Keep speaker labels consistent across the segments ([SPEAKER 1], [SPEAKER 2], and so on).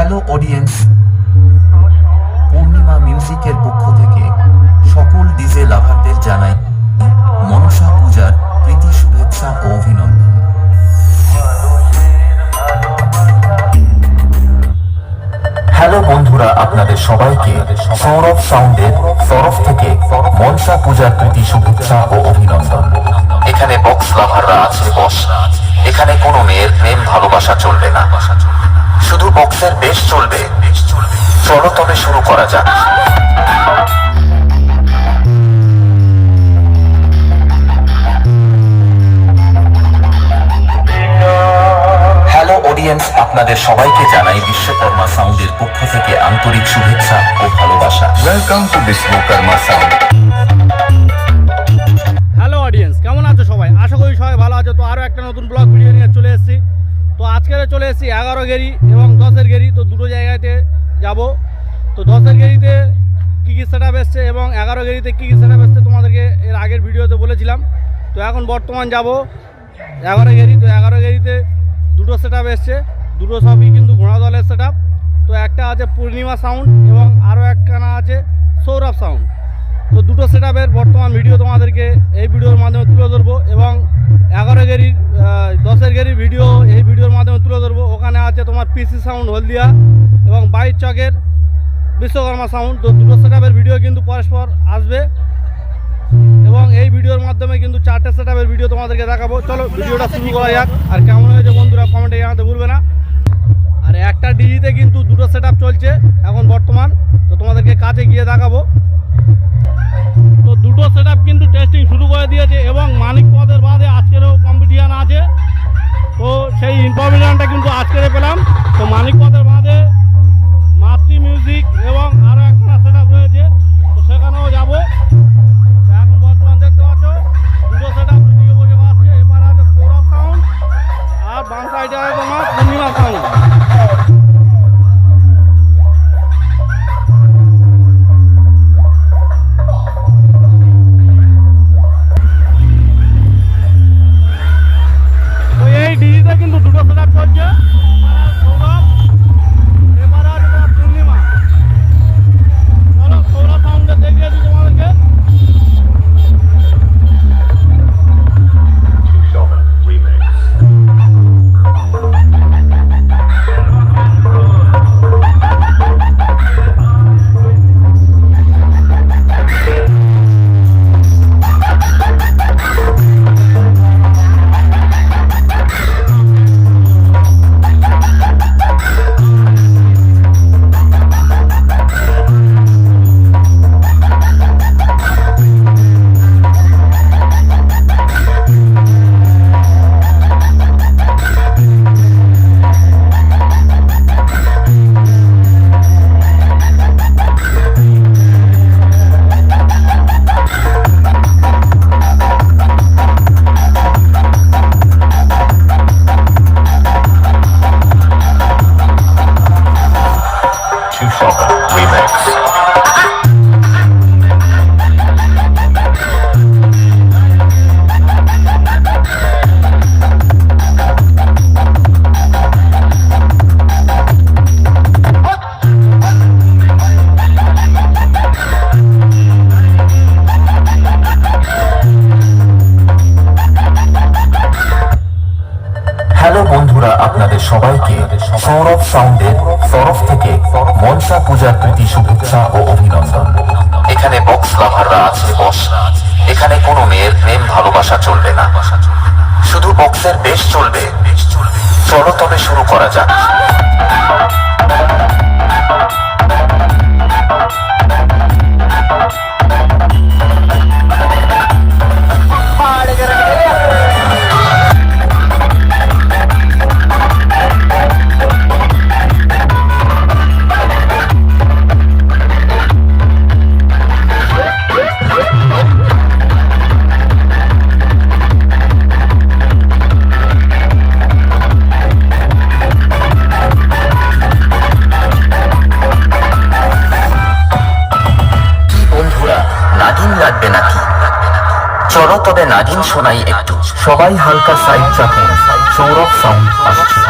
[SPEAKER 1] Hello audience পূর্ণিমা মিউজিকের পক্ষ থেকে সকল ডিজে লাভারদের জানাই মনসা পূজার প্রীতি শুভেচ্ছা ও অভিনন্দন। হ্যালো বন্ধুরা, আপনাদের সবাইকে সৌরভ সাউন্ডের তরফ থেকে মনসা পূজার প্রীতি শুভেচ্ছা ও অভিনন্দন। এখানে বক্স লাভাররা আছে বস এখানে কোনো মেয়ের প্রেম ভালোবাসা চলবে না। শুধু বক্সের বেশ চলবে। চলো তবে শুরু করা যাক। হ্যালো অডিয়েন্স আপনাদের সবাইকে জানাই বিশ্বকর্মা সাউন্ডের পক্ষ থেকে আন্তরিক শুভেচ্ছা ও ভালোবাসা।
[SPEAKER 2] Welcome to Vishwakarma Sound.
[SPEAKER 3] Hello audience কেমন আছো সবাই? আশা করি সবাই ভালো আছো। তো আরও একটা নতুন ব্লগ ভিডিও নিয়ে চলে এসেছি। আজকে চলে এসেছি এগারো গেরি এবং দশের গেরি, তো দুটো জায়গাতে যাব। তো দশের গেরিতে কী কী সেট এসছে এবং এগারো গেরিতে কী কী সেট এসছে তোমাদেরকে এর আগের ভিডিওতে বলেছিলাম। তো এখন বর্তমান যাব এগারো গেরি, তো এগারো গেরিতে দুটো সেট এসছে। দুটো সবই কিন্তু ঘোড়া দলের সেট তো একটা আছে পূর্ণিমা সাউন্ড এবং আরও একখানা আছে সৌরভ সাউন্ড তো দুটো সেট বর্তমান ভিডিও তোমাদেরকে এই ভিডিওর মাধ্যমে তুলে ধরবো এবং এগারো গেরির দশের গেরির ভিডিও এই ভিডিওর মাধ্যমে তুলে ধরবো। ওখানে আছে তোমার পিসি সাউন্ড হলদিয়া এবং বাইক চকের বিশ্বকর্মা সাউন্ড তো দুটো সেট ভিডিও কিন্তু পরস্পর আসবে এবং এই ভিডিওর মাধ্যমে কিন্তু চারটে সেট ভিডিও তোমাদেরকে দেখাবো। চলো ভিডিওটা শুরু করা যাক। আর কেমন হয়েছে বন্ধুরা কমেন্টে জানাতে ভুলবে না। আর একটা ডিজিতে কিন্তু দুটো সেট চলছে এখন বর্তমান। তো তোমাদেরকে কাছে গিয়ে দেখাবো। দুটো সেট কিন্তু টেস্টিং শুরু করে দিয়েছে এবং মানিক পদের বাদে আজকেরও কম্পিটিশান আছে। তো সেই ইনফরমেশনটা কিন্তু আজকের পেলাম। তো মানিক পদের বাদে মাতৃ মিউজিক এবং আরও একটা সেট রয়েছে। তো সেখানেও যাব। এখন বর্তমান দেখতে পাচ্ছ, দুটো সেট আপ বসে এবার আছে সৌরভ সাউন্ড আর বাম
[SPEAKER 1] too far. সবাইকে সৌরভ সাউন্ডের তরফ থেকে মনসা পূজার প্রীতি শুভেচ্ছা ও অভিনন্দন। এখানে বক্স লাভাররা আছে বস এখানে কোনো মেয়ের প্রেম, ভালোবাসা চলবে না। শুধু বক্সের বেশ চলবে। চলো তবে শুরু করা যাক। চলো তবে নাগিন শোনাই একটু। সবাই হালকা সাইড চাপুন। সৌরভ সাউন্ড আসছে।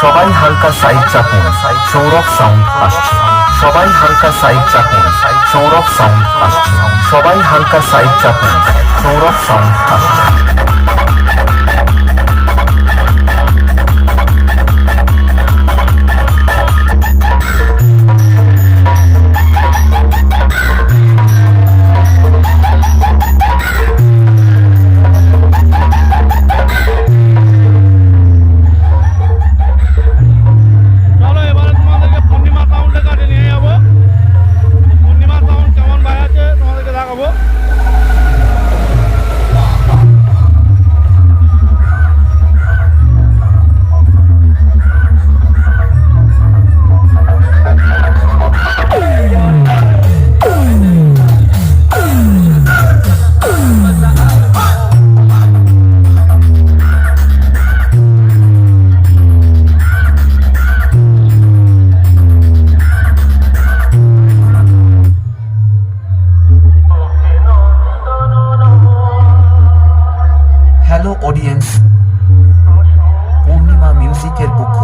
[SPEAKER 1] সবাই হালকা সাইড চাপুন। সৌরভ সাউন্ড আসছে। সবাই হালকা সাইড চাপুন। সৌরভ সাউন্ড আসছে। সবাই হালকা সাইড চাপুন। সৌরভ সাউন্ড আসছে। musique est beaucoup.